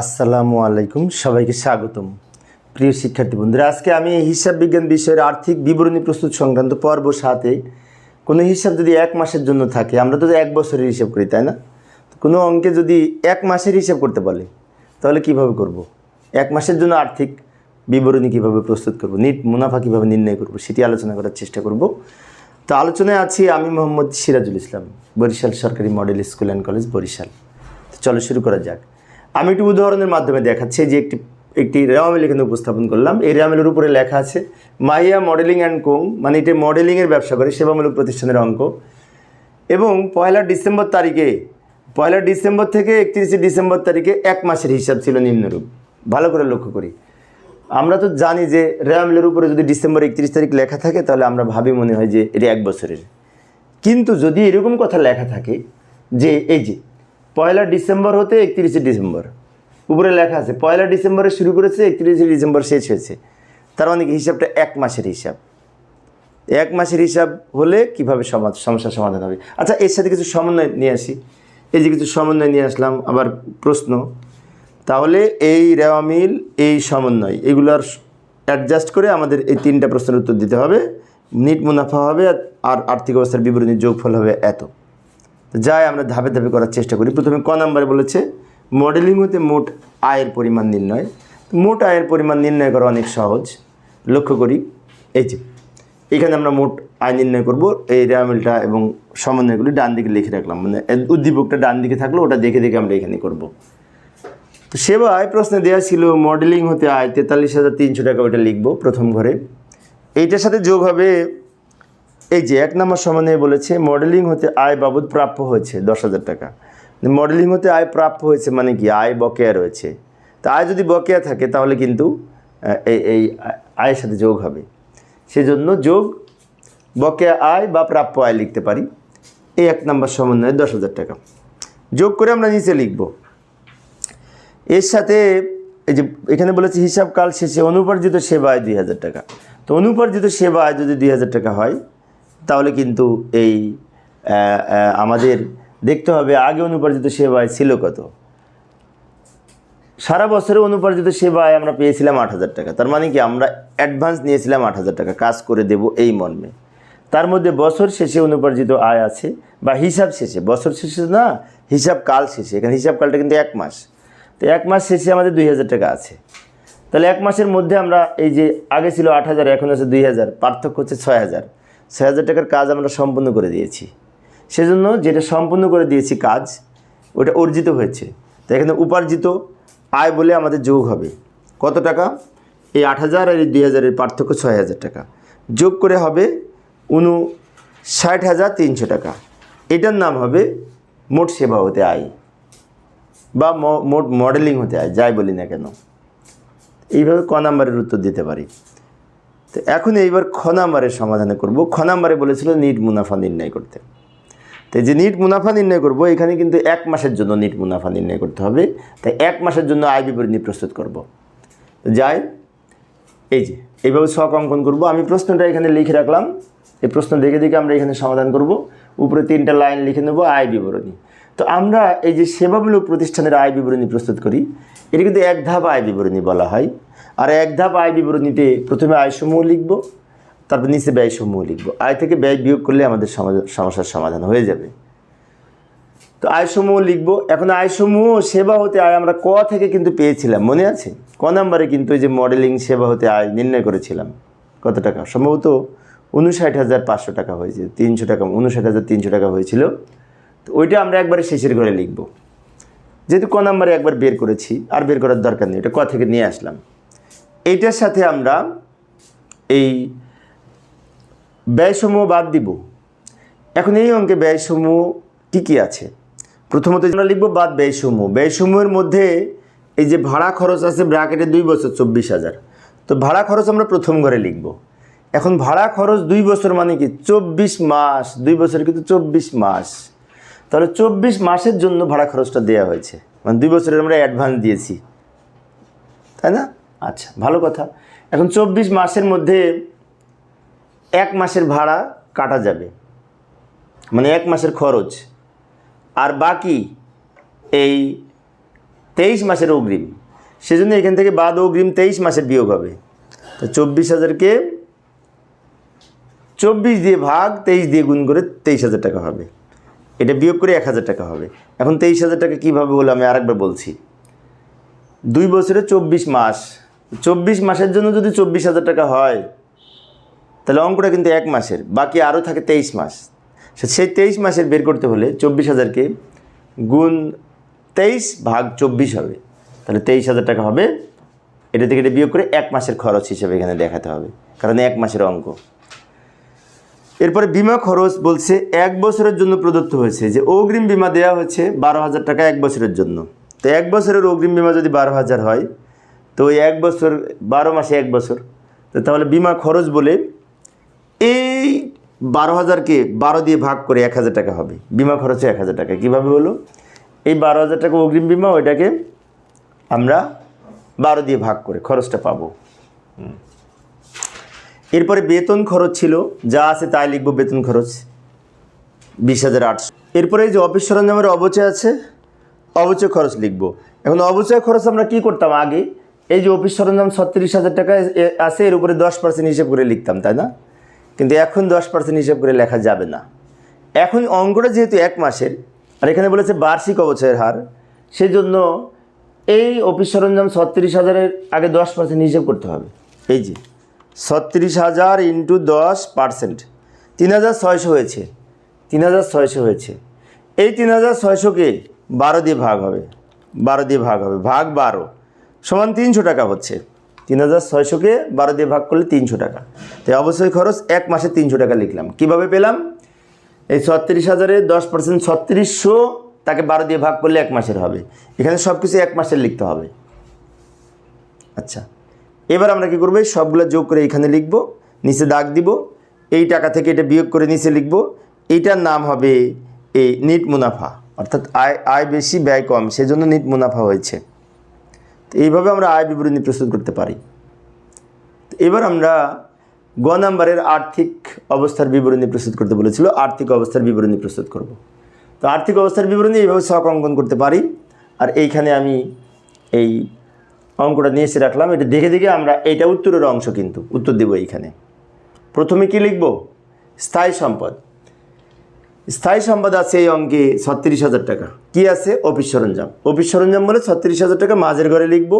আসসালামু আলাইকুম, সবাইকে স্বাগতম। প্রিয় শিক্ষার্থী বন্ধুরা, আজকে আমি হিসাব বিজ্ঞান বিষয়ের আর্থিক বিবরণী প্রস্তুত সংক্রান্ত পর্ব সাথে কোনো হিসাব যদি এক মাসের জন্য থাকে, আমরা তো এক বছরের হিসাব করি, তাই না? কোনো অঙ্কে যদি এক মাসের হিসাব করতে বলে তাহলে কীভাবে করব। এক মাসের জন্য আর্থিক বিবরণী কীভাবে প্রস্তুত করব? নিট মুনাফা কীভাবে নির্ণয় করব? সেটি আলোচনা করার চেষ্টা করব। তো আলোচনায় আছি আমি মোহাম্মদ সিরাজুল ইসলাম, বরিশাল সরকারি model school and college Barishal. তো চলো শুরু করা যাক। আমি একটি উদাহরণের মাধ্যমে দেখাচ্ছি, যে একটি একটি রেওয়ামিল এখানে উপস্থাপন করলাম। এই রেওয়ামিলের উপরে লেখা আছে, মাহিয়া মডেলিং অ্যান্ড কোং মানে এটি মডেলিংয়ের ব্যবসা করে, সেবামূলক প্রতিষ্ঠানের অঙ্ক। এবং পয়লা ডিসেম্বর তারিখে, পয়লা ডিসেম্বর থেকে একত্রিশে ডিসেম্বর তারিখে এক মাসের হিসাব ছিল নিম্নরূপ। ভালো করে লক্ষ্য করি। আমরা তো জানি যে রেওয়ামিলের উপরে যদি ডিসেম্বর একত্রিশ তারিখ লেখা থাকে, তাহলে আমরা ভাবি মনে হয় যে এটি এক বছরের। কিন্তু যদি এরকম কথা লেখা থাকে, যে এই যে পয়লা ডিসেম্বর হতে একত্রিশে ডিসেম্বর। উপরে লেখা আছে, পয়লা ডিসেম্বরে শুরু করেছে, একত্রিশে ডিসেম্বর শেষ হয়েছে। তার মানে হিসাবটা এক মাসের হিসাব। এক মাসের হিসাব হলে কীভাবে সমাজ, সমস্যার সমাধান হবে? আচ্ছা এর সাথে কিছু সমন্বয় নিয়ে আসি। এই যে কিছু সমন্বয় নিয়ে আসলাম, আবার প্রশ্ন। তাহলে এই রেওয়া মিল, এই সমন্বয়, এগুলোর অ্যাডজাস্ট করে আমাদের এই তিনটা প্রশ্নের উত্তর দিতে হবে। নিট মুনাফা হবে আর আর্থিক অবস্থার বিবরণী যোগফল হবে এত। যাই, আমরা ধাপে ধাপে করার চেষ্টা করি। প্রথমে ক নাম্বারে বলেছে মডেলিং হতে মোট আয়ের পরিমাণ নির্ণয়। মোট আয়ের পরিমাণ নির্ণয় করা অনেক সহজ। লক্ষ্য করি, এই যে, এখানে আমরা মোট আয় নির্ণয় করব। এই রেয়ামিলটা এবং সমন্বয়গুলি ডান দিকে লিখে রাখলাম। মানে উদ্দীপকটা ডান দিকে থাকল, ওটা দেখে দেখে আমরা এখানে করব। তো সেবায় প্রশ্নে দেওয়া ছিল মডেলিং হতে আয় তেতাল্লিশ হাজার তিনশো টাকা ওটা লিখব প্রথম ঘরে। এইটার সাথে যোগ হবে এই যে এক নম্বর সমন্বয়ে বলেছে মডেলিং হতে আয় বাবদ প্রাপ্য হয়েছে দশ হাজার টাকা। মডেলিং হতে আয় প্রাপ্য হয়েছে মানে কি? আয় বকেয়া রয়েছে। তা আয় যদি বকেয়া থাকে তাহলে কিন্তু এই এই আয়ের সাথে যোগ হবে। সেজন্য যোগ, বকেয়া আয় বা প্রাপ্য আয় লিখতে পারি। এই এক নম্বর সমন্বয়ে দশ হাজার টাকা। যোগ করে আমরা নিচে লিখব। এর সাথে এই যে এখানে বলেছে হিসাব কাল শেষে অনুপার্জিত সেবা আয় দুই হাজার টাকা। তো অনুপার্জিত সেবা আয় যদি দুই হাজার টাকা হয় তাহলে কিন্তু এই আমাদের দেখতে হবে আগে অনুপার্জিত সেবা আয় ছিল কত। সারা বছরে অনুপার্জিত সেবায় আমরা পেয়েছিলাম আট হাজার টাকা। তার মানে কি আমরা অ্যাডভান্স নিয়েছিলাম আট হাজার টাকা। কাজ করে দেব এই মর্মে। তার মধ্যে বছর শেষে অনুপার্জিত আয় আছে বা হিসাব শেষে। বছর শেষে না, হিসাব কাল শেষে। এখানে হিসাব কালটা কিন্তু এক মাস। তো এক মাস শেষে আমাদের দুই হাজার টাকা আছে। তাহলে এক মাসের মধ্যে আমরা এই যে আগে ছিল আট হাজার, এখন আছে দুই হাজার। পার্থক্য হচ্ছে ছয় হাজার। ছয় হাজার টাকার কাজ আমরা সম্পূর্ণ করে দিয়েছি। সেজন্য যেটা সম্পূর্ণ করে দিয়েছি কাজ, ওটা অর্জিত হয়েছে। তো এখানে উপার্জিত আয় বলে আমাদের যোগ হবে। কত টাকা? এই আট হাজার আর এই দুই হাজারের পার্থক্য ছয় হাজার টাকা। যোগ করে হবে উনু ষাট হাজার তিনশো টাকা। এটার নাম হবে মোট সেবা হতে আয় বা মোট মডেলিং হতে আয়, যাই বলি না কেন। এইভাবে ক নাম্বারের উত্তর দিতে পারি। তো এখন এইবার খ সমাধানে করব। খ নাম্বারে বলেছিল নিট মুনাফা নির্ণয় করতে। তো যে নিট মুনাফা নির্ণয় করব, এখানে কিন্তু এক মাসের জন্য নিট মুনাফা নির্ণয় করতে হবে। তাই এক মাসের জন্য আয় বিবরণী প্রস্তুত করব। যাই, এই যে, এইভাবে শখ অঙ্কন করব। আমি প্রশ্নটা এখানে লিখে রাখলাম। এই প্রশ্ন দেখে দেখে আমরা এখানে সমাধান করব। উপরে তিনটা লাইন লিখে নেব, আয় বিবরণী। তো আমরা এই যে সেবামূলক প্রতিষ্ঠানের আয় বিবরণী প্রস্তুত করি, এটা কিন্তু এক ধাপ আয় বিবরণী বলা হয়। আর এক ধাপ আয় বিবরণীতে প্রথমে আয়সমূহ লিখব, তারপর নিচে ব্যয়সমূহ লিখব। আয় থেকে ব্যয় বিয়োগ করলে আমাদের সমস্যার সমাধান হয়ে যাবে। তো আয়সমূহ লিখব। এখন আয়সমূহ সেবা হতে আয় আমরা ক থেকে কিন্তু পেয়েছিলাম, মনে আছে? ক নাম্বারে কিন্তু এই যে মডেলিং সেবা হতে আয় নির্ণয় করেছিলাম। কত টাকা? সম্ভবত উনষাট হাজার পাঁচশো টাকা হয়েছে, তিনশো টাকা উনষাট হাজার তিনশো টাকা হয়েছিল। তো ওইটা আমরা একবারে শেষের ঘরে লিখব। যেহেতু ক নাম্বারে একবার বের করেছি, আর বের করার দরকার নেই এটা ক থেকে নিয়ে আসলাম। এইটার সাথে আমরা এই ব্যয়সমূহ বাদ দিব। এখন এই অঙ্কে ব্যয়সমূহ কী কী আছে? প্রথমত আমরা লিখব বাদ ব্যয়সমূহ। ব্যয়সমূহের মধ্যে এই যে ভাড়া খরচ আছে ব্র্যাকেটে দুই বছর চব্বিশ হাজার। তো ভাড়া খরচ আমরা প্রথম ঘরে লিখব। এখন ভাড়া খরচ দুই বছর মানে কি? চব্বিশ মাস। দুই বছর কিন্তু চব্বিশ মাস। তাহলে চব্বিশ মাসের জন্য ভাড়া খরচটা দেওয়া হয়েছে। মানে দুই বছরের আমরা অ্যাডভান্স দিয়েছি। তাই না? আচ্ছা ভালো কথা। এখন চব্বিশ মাসের মধ্যে এক মাসের ভাড়া কাটা যাবে। মানে এক মাসের খরচ। আর বাকি এই তেইশ মাসের অগ্রিম, সেজন্য এখান থেকে বাদ অগ্রিম তেইশ মাসের বিয়োগ হবে। তো চব্বিশ হাজারকে চব্বিশ দিয়ে ভাগ, তেইশ দিয়ে গুণ করে তেইশ হাজার টাকা হবে। এটা বিয়োগ করে এক হাজার টাকা হবে। এখন তেইশ হাজার টাকা কীভাবে বলে আমি আরেকবার বলছি। দুই বছরে চব্বিশ মাস চব্বিশ মাসের জন্য যদি চব্বিশ হাজার টাকা হয়, তাহলে অঙ্কটা কিন্তু এক মাসের, বাকি আরও থাকে তেইশ মাস। সেই তেইশ মাসের বের করতে হলে চব্বিশ হাজারকে গুণ তেইশ ভাগ চব্বিশ হবে। তাহলে তেইশ হাজার টাকা হবে। এটা থেকে এটা বিয়োগ করে এক মাসের খরচ হিসেবে এখানে দেখাতে হবে, কারণ এক মাসের অঙ্ক। এরপরে বিমা খরচ বলছে এক বছরের জন্য প্রদত্ত হয়েছে যে অগ্রিম বিমা দেওয়া হয়েছে বারো হাজার টাকা এক বছরের জন্য। তো এক বছরের অগ্রিম বিমা যদি বারো হাজার হয় তো ওই এক বছর, বারো মাসে এক বছর। তো তাহলে বিমা খরচ বলে এই বারো হাজারকে বারো দিয়ে ভাগ করে এক হাজার টাকা হবে। বিমা খরচে এক হাজার টাকা। কীভাবে হলো? এই বারো হাজার টাকা অগ্রিম বিমা, ওইটাকে আমরা বারো দিয়ে ভাগ করে খরচটা পাবো। এরপরে বেতন খরচ ছিল, যা আছে তাই লিখব বেতন খরচ, বিশ হাজার আটশো। এরপরে এই যে অফিস সরঞ্জামের অবচয় আছে, অবচয় খরচ লিখব। এখন অবচয় খরচ আমরা কি করতাম আগে? এই যে অফিস সরঞ্জাম ছত্রিশ হাজার টাকা আছে, এর উপরে দশ পার্সেন্ট হিসেব করে লিখতাম, তাই না? কিন্তু এখন দশ পার্সেন্ট হিসেব করে লেখা যাবে না। এখন অঙ্কটা যেহেতু এক মাসের, আর এখানে বলেছে বার্ষিক অবচয়ের হার সেই জন্য এই অফিস সরঞ্জাম ছত্রিশ হাজারের আগে দশ পার্সেন্ট হিসেব করতে হবে। এই যে, ছত্রিশ হাজার ইন্টু দশ পার্সেন্ট তিন হাজার ছয়শো হয়েছে, তিন হাজার ছয়শো হয়েছে। এই তিন হাজার ছয়শোকে বারো দিয়ে ভাগ হবে, বারো দিয়ে ভাগ হবে, ভাগ বারো। সমান তিনশো টাকা হচ্ছে। তিন হাজার ছয়শোকে বারো দিয়ে ভাগ করলে তিনশো টাকা। তাই অবশ্যই খরচ এক মাসে তিনশো টাকা লিখলাম। কীভাবে পেলাম? এই ছত্রিশ হাজারে দশ পার্সেন্ট ছত্রিশশো তাকে বারো দিয়ে ভাগ করলে এক মাসের হবে। এখানে সব কিছু এক মাসের লিখতে হবে। আচ্ছা এবার আমরা কি করব? সবগুলো যোগ করে এখানে লিখব, নিচে দাগ দিব, এই টাকা থেকে এটা বিয়োগ করে নিচে লিখব। এইটার নাম হবে এই নিট মুনাফা, অর্থাৎ আয় আয় বেশি, ব্যয় কম, সেজন্য নিট মুনাফা হয়েছে। তো এইভাবে আমরা আয় বিবরণী প্রস্তুত করতে পারি। এবার আমরা গ নাম্বারের আর্থিক অবস্থার বিবরণী প্রস্তুত করতে বলেছিল, আর্থিক অবস্থার বিবরণী প্রস্তুত করব। তো আর্থিক অবস্থার বিবরণী এইভাবে শখ অঙ্কন করতে পারি। আর এইখানে আমি এই অঙ্কটা নিয়ে এসে রাখলাম। এটা দেখে দেখে আমরা এইটা উত্তরের অংশ কিন্তু, উত্তর দেব এইখানে। প্রথমে কি লিখব? স্থায়ী সম্পদ। স্থায়ী সম্পদ আছে এই অঙ্কে ছত্রিশ হাজার টাকা। কি আছে? অফিস সরঞ্জাম। অফিস সরঞ্জাম বলে ছত্রিশ হাজার টাকা মাঝের ঘরে লিখব,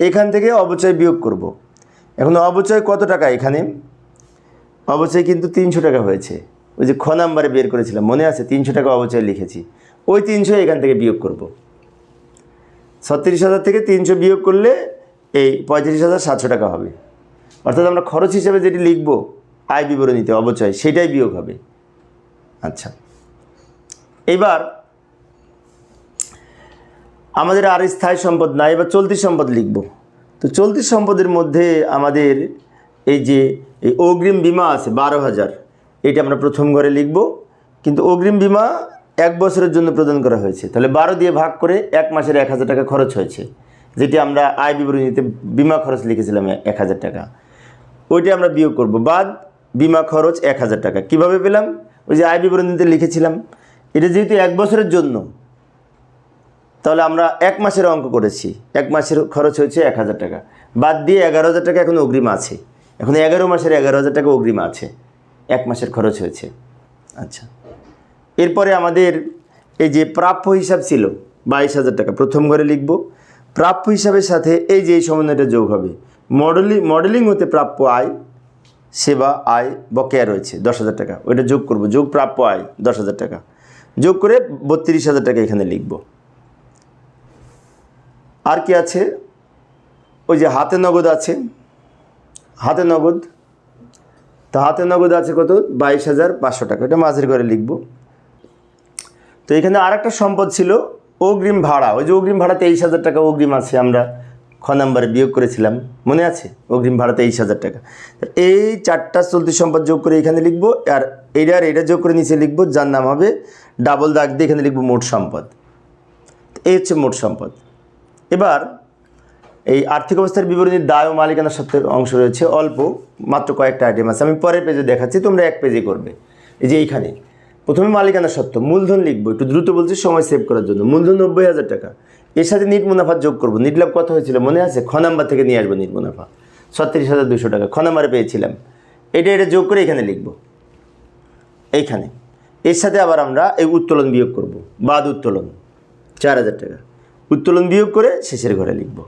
এখান থেকে অবচয় বিয়োগ করব। এখন অবচয় কত টাকা এখানে? অবচয় কিন্তু তিনশো টাকা হয়েছে। ওই যে খ নাম্বারে বের করেছিলাম, মনে আছে? তিনশো টাকা অবচয় লিখেছি। ওই তিনশো এখান থেকে বিয়োগ করব। ছত্রিশ হাজার থেকে তিনশো বিয়োগ করলে এই পঁয়ত্রিশ হাজার সাতশো টাকা হবে। অর্থাৎ আমরা খরচ হিসেবে যেটি লিখব, আয় বিবরণীতে অবচয়, সেটাই বিয়োগ হবে। আচ্ছা। এবার আমাদের আর স্থায়ী সম্পদ নাই এবার চলতি সম্পদ লিখব। তো চলতি সম্পদের মধ্যে আমাদের এই যে, এই অগ্রিম বিমা আছে বারো হাজার, এটা আমরা প্রথম ঘরে লিখব। কিন্তু অগ্রিম বিমা এক বছরের জন্য প্রদান করা হয়েছে। তাহলে বারো দিয়ে ভাগ করে এক মাসের এক হাজার টাকা খরচ হয়েছে, যেটি আমরা আয় বিবরণীতে বিমা খরচ লিখেছিলাম এক হাজার টাকা। ওইটা আমরা বিয়োগ করব। বাদ বিমা খরচ এক হাজার টাকা। কীভাবে পেলাম? ওই যে আয় বিবরণীতে লিখেছিলাম। এটা যেহেতু এক বছরের জন্য, তাহলে আমরা এক মাসের অঙ্ক করেছি। এক মাসের খরচ হয়েছে এক হাজার টাকা। বাদ দিয়ে এগারো হাজার টাকা এখন অগ্রিম আছে। এখন এগারো মাসের এগারো হাজার টাকা অগ্রিম আছে। এক মাসের খরচ হয়েছে। আচ্ছা। এরপরে আমাদের এই যে প্রাপ্য হিসাব ছিল, বাইশ হাজার টাকা, প্রথম ঘরে লিখব। প্রাপ্য হিসাবের সাথে এই যে এই সমন্বয়টা যোগ হবে। মডেলিং মডেলিং হতে প্রাপ্য আয়, সেবা আয়, বকেয়া রয়েছে, দশ হাজার টাকা। ওইটা যোগ করব। যোগ প্রাপ্য আয়, দশ হাজার টাকা। যোগ করে বত্রিশ হাজার টাকা এখানে লিখব। আর কি আছে? ওই যে হাতে নগদ আছে। হাতে নগদ। তো হাতে নগদ আছে কত? বাইশ হাজার পাঁচশো টাকা। এটা মাঝের ঘরে লিখব। তো এখানে আর একটা সম্পদ ছিল, অগ্রিম ভাড়া। ওই যে অগ্রিম ভাড়া তেইশ হাজার টাকা, অগ্রিম আছে আমরা খ নাম্বারে বিয়োগ করেছিলাম। মনে আছে? অগ্রিম ভাড়া তেইশ হাজার টাকা। এই চারটা চলতি সম্পদ যোগ করে এখানে লিখব, আর এইটা আর এটা যোগ করে নিচে লিখব, যার নাম হবে ডাবল দাগ দিয়ে এখানে লিখব মোট সম্পদ। এই হচ্ছে মোট সম্পদ। এবার এই আর্থিক অবস্থার বিবরণীর দায় ও মালিকানা সত্ত্বের অংশ রয়েছে, অল্প মাত্র কয়েকটা আইটেম আছে। আমি পরের পেজে দেখাচ্ছি, তোমরা এক পেজে করবে। এই যে এইখানে, প্রথমে মালিকানা সত্ত্ব মূলধন লিখব, একটু দ্রুত বলছি, সময় সেভ করার জন্য। মূলধন নব্বই হাজার টাকা। এর সাথে নিট মুনাফা যোগ করব। নিট লাভ কত হয়েছিল মনে আছে? খ নাম্বার থেকে নিয়ে আসব নিট মুনাফা। ছত্রিশ হাজার দুশো টাকা, খ নাম্বারে পেয়েছিলাম। এটা এটা যোগ করে এখানে লিখব। এইখানে। এর সাথে আবার আমরা এই উত্তোলন বিয়োগ করব, বাদ উত্তোলন, চার হাজার টাকা। উত্তোলন বিয়োগ করে শেষের ঘরে লিখব।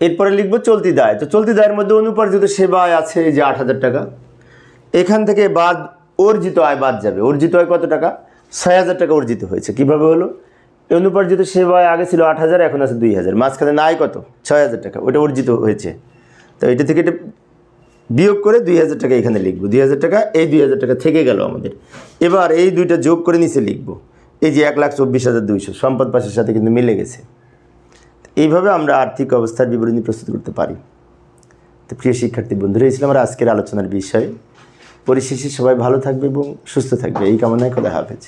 এরপরে লিখব চলতি দায়। তো চলতি দায়ের মধ্যে অনুপার্জিত সেবা আয় আছে যে আট হাজার টাকা। এখান থেকে বাদ, অর্জিত আয় বাদ যাবে। অর্জিত আয় কত টাকা? ছয় হাজার টাকা অর্জিত হয়েছে। কীভাবে হলো? অনুপার্জিত সেবা আয় আগে ছিল আট হাজার, এখন আছে দুই হাজার। মাঝখানে নাই কত? ছয় হাজার টাকা। ওটা অর্জিত হয়েছে। তো এটা থেকে এটা বিয়োগ করে দুই হাজার টাকা এখানে লিখব। দুই হাজার টাকা, এই দুই হাজার টাকা থেকে গেল আমাদের। এবার এই দুইটা যোগ করে নিচে লিখব। এই যে এক লাখ চব্বিশ হাজার দুইশো, সম্পদ পাশের সাথে কিন্তু মিলে গেছে। এইভাবে আমরা আর্থিক অবস্থার বিবরণী প্রস্তুত করতে পারি। তো প্রিয় শিক্ষার্থী বন্ধুরা ছিল আমার আজকের আলোচনার বিষয়। পরিশেষে সবাই ভালো থাকবে এবং সুস্থ থাকবে। এই কামনায় খোদা হাফেজ।